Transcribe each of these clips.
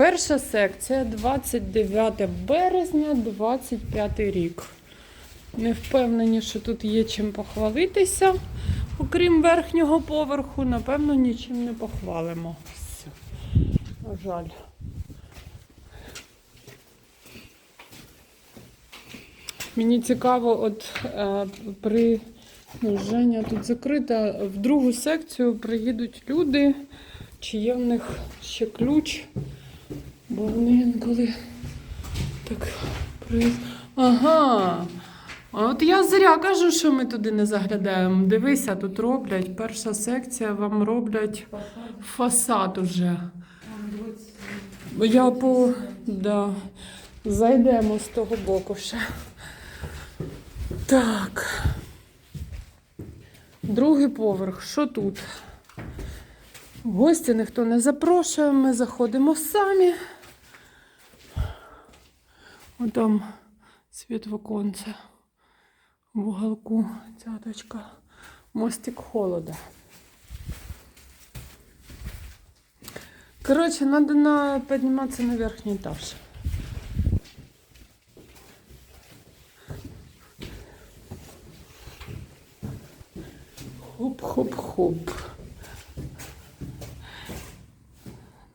Перша секція 29 березня, 25 рік. Не впевнені, що тут є чим похвалитися, окрім верхнього поверху, напевно, нічим не похвалимо. На жаль. Мені цікаво, от е, при ну, Женя тут закрита, в другу секцію приїдуть люди, чи є в них ще ключ, бо вони інколи так при... Ага. А От я зря кажу, що ми туди не заглядаємо. Дивися, тут роблять. Перша секція вам роблять фасад уже. Я по. Да. Зайдемо з того боку ще. Так. Другий поверх. Що тут? Гості ніхто не запрошує, ми заходимо самі. Отам світ в оконце. В уголку цяточка. Мостик холода. Короче, надо на, подниматься на верхний этаж. Хоп-хоп-хоп.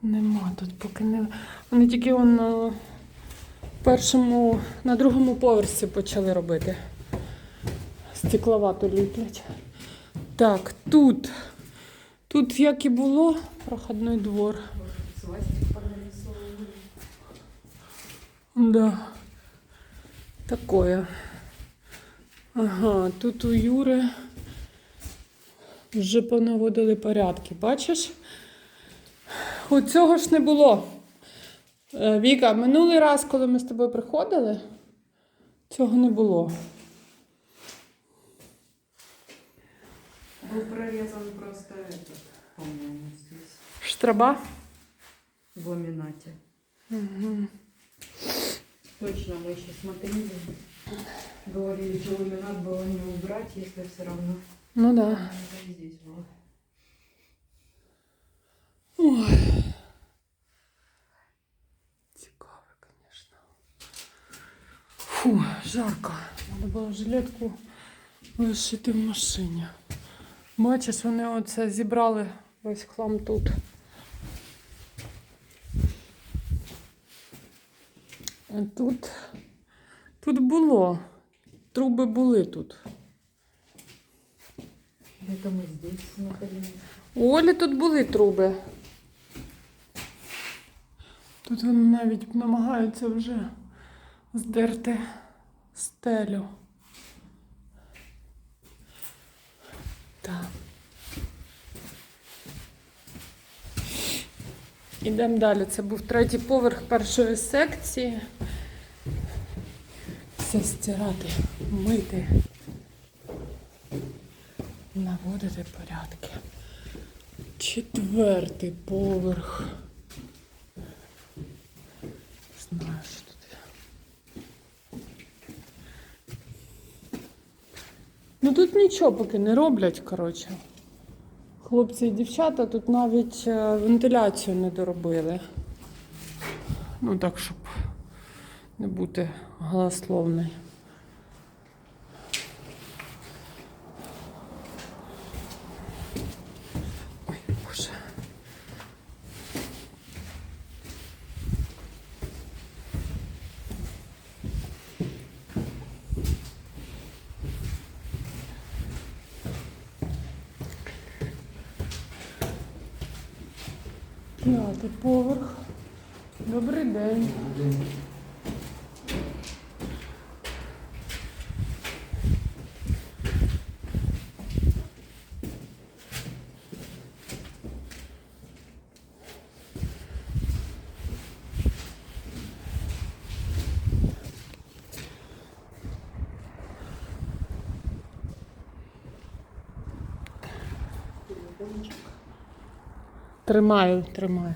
Нема тут поки не. Вони тільки он на першому, на другому поверсі почали робити. Стекловату ліплять. Так, тут. Тут як і було, проходний двор. Да. Такое. Ага, тут у Юри вже понаводили порядки. Бачиш? От цього ж не було. Е, Віка, минулий раз, коли ми з тобою приходили, цього не було. Был прорезан просто этот, по-моему, здесь, Штраба? в ламинате. Угу. Точно, мы еще смотрели. Говорили, что ламинат было не убрать, если все равно. Ну да. Это и здесь было. Фу, жарко. Треба було жилетку лишити в машині. Бачиш, вони оце зібрали весь хлам тут. А тут, тут було. Труби були тут. Это мы здесь. У Олі тут були труби. Тут вони навіть намагаються вже здерти стелю. Так. Ідемо далі. Це був третій поверх першої секції. Все стирати, мити, наводити порядки. Четвертий поверх. Не Знаю, що тут. є. Ну тут нічого поки не роблять, коротше. Хлопці і дівчата тут навіть е, вентиляцію не доробили. Ну так, щоб не бути голословною. П'ятий поверх. Добрий день. Тримаю, тримаю.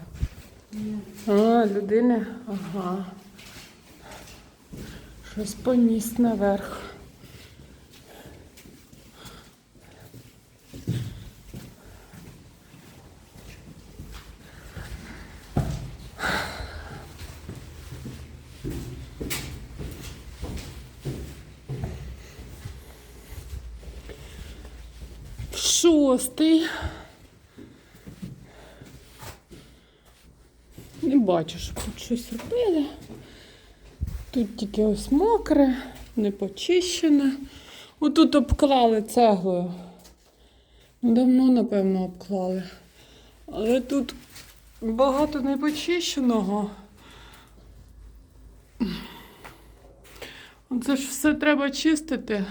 А, людини, ага. Щось поніс наверх. Шостий. Не бачу, щоб тут щось робили. Тут тільки ось мокре, не почищене. Отут обклали цеглою. Давно, напевно, обклали. Але тут багато непочищеного. Оце ж все треба чистити. Я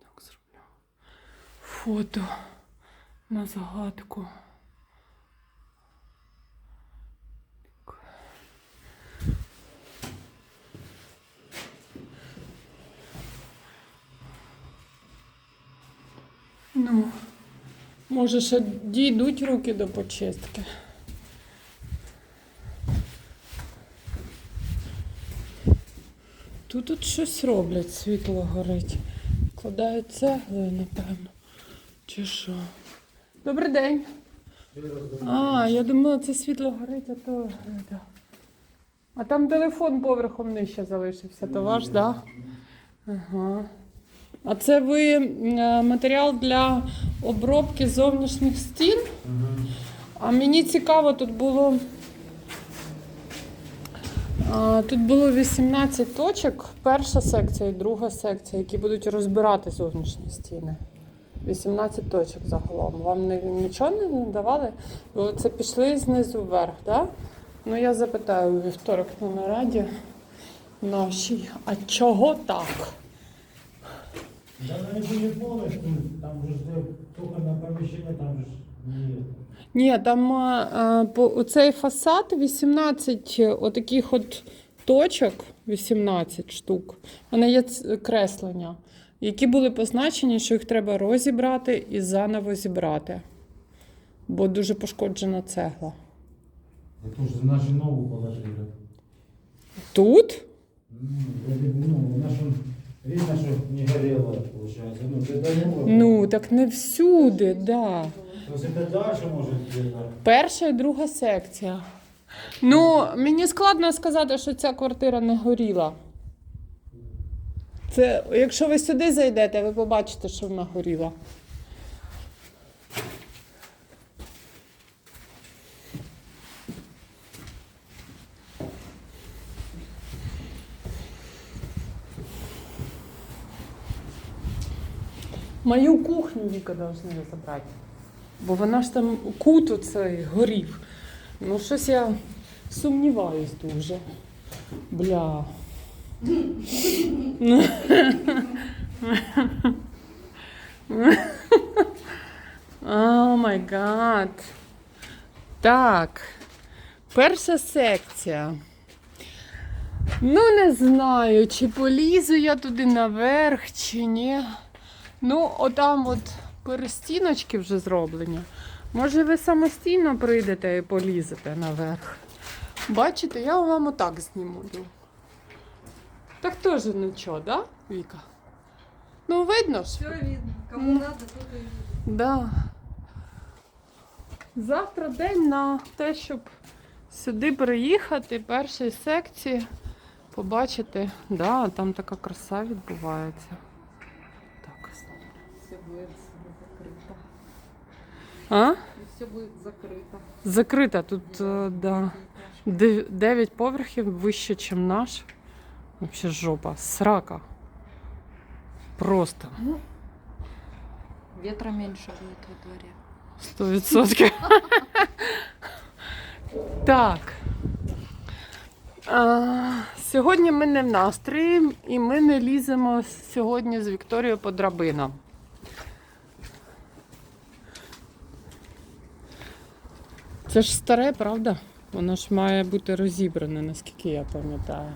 так зроблю. Фото на загадку. Ну, може, ще дійдуть руки до почистки. Тут тут щось роблять, світло горить. Кладають цеглою, напевно. Чи що? Добрий день. А, я думала, це світло горить, а то. А там телефон поверхом нижче залишився, то ваш, так? Да? Ага. А це ви е, матеріал для обробки зовнішніх стін? А мені цікаво, тут було. Тут було 18 точок, перша секція і друга секція, які будуть розбирати зовнішні стіни. 18 точок загалом. Вам нічого не давали? Ви це пішли знизу вверх, так? Ну я запитаю у вівторок на нараді нашій, а чого так? Да навіть не повністю, там же ж де на поміщення, там же ж ні. Ні, там а, по оцей фасад 18 отаких от точок, 18 штук. Вони є ц- креслення, які були позначені, що їх треба розібрати і заново зібрати. Бо дуже пошкоджена цегла. Это ж наші нову положили. Тут? Ну, бы, ну, нашу, видно, що не горіло, виходить. Ну, це новое. Ну, так не всюди, да. То це далі може бути. Перша і друга секція. Ну, мені складно сказати, що ця квартира не горіла. Це, якщо ви сюди зайдете, ви побачите, що вона горіла. Мою кухню Віка должны забрати. Бо вона ж там кут оцей горів. Ну, щось я сумніваюсь дуже. Бля. О май гад. Так. Перша секція. Ну, не знаю, чи полізу я туди наверх, чи ні. Ну, отам от перестіночки вже зроблені. Може, ви самостійно прийдете і полізете наверх. Бачите, я вам отак зніму. Так теж нічого, да, Віка? Ну, видно ж. Все видно. Кому надо, тот и видит. Да. Завтра день на те, щоб сюди приїхати, першій секції, побачити. Да, там така краса відбувається. Так. ось. Все будет закрыто. А? Все будет закрыто. Закрита тут, е, да. Де- Дев'ять поверхів вище, ніж наш. Вообще жопа. Срака. Просто. Ветра меньше будет во дворе. Сто відсотків. Так. А, сьогодні ми не в настрої і ми не ліземо сьогодні з Вікторією по драбинам. Це ж старе, правда? Воно ж має бути розібране, наскільки я пам'ятаю.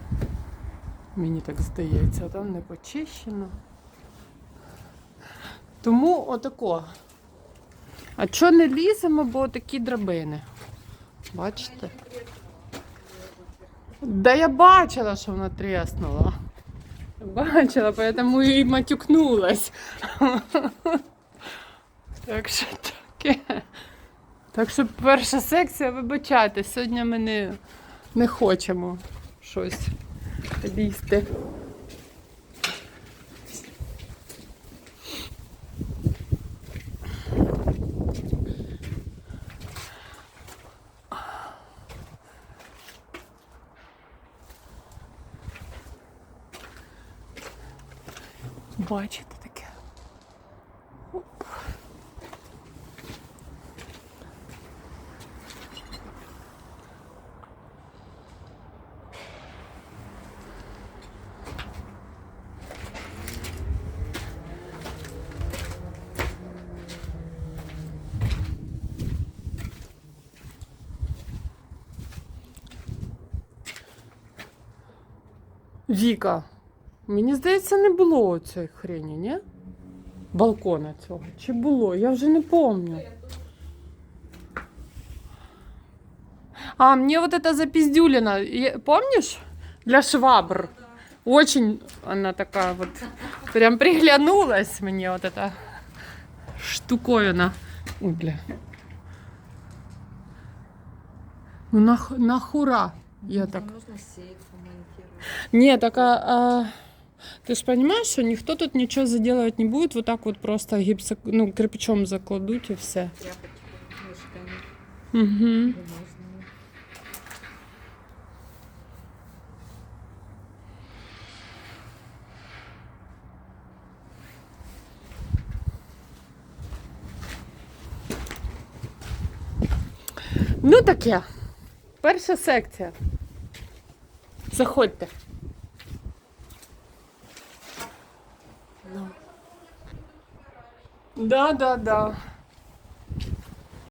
Мені так здається, там не почищено. Тому отако. А чого не ліземо, бо такі драбини. Бачите? Да я бачила, що вона тріснула. Бачила, поэтому і матюкнулась. Так що таке. Так що перша секція, вибачайте, сьогодні ми не, не хочемо щось їсти. Бачите? Віка, мені здається, не було цієї хрені, ні? Балкона цього. Чи було? Я вже не пам'ятаю. А, мне вот эта запиздюлина, е- помнишь? Для швабр. Очень она такая вот, прям приглянулась мне вот эта штуковина. Ой, бля. Ну нах, нахура я так. Сейф монтировать. Нет, так а, а, ты же понимаешь, что никто тут ничего заделывать не будет, вот так вот просто гипсо, ну, кирпичом закладуть и все. Угу. Ну таке. Перша секція. Заходьте. Да, да, да.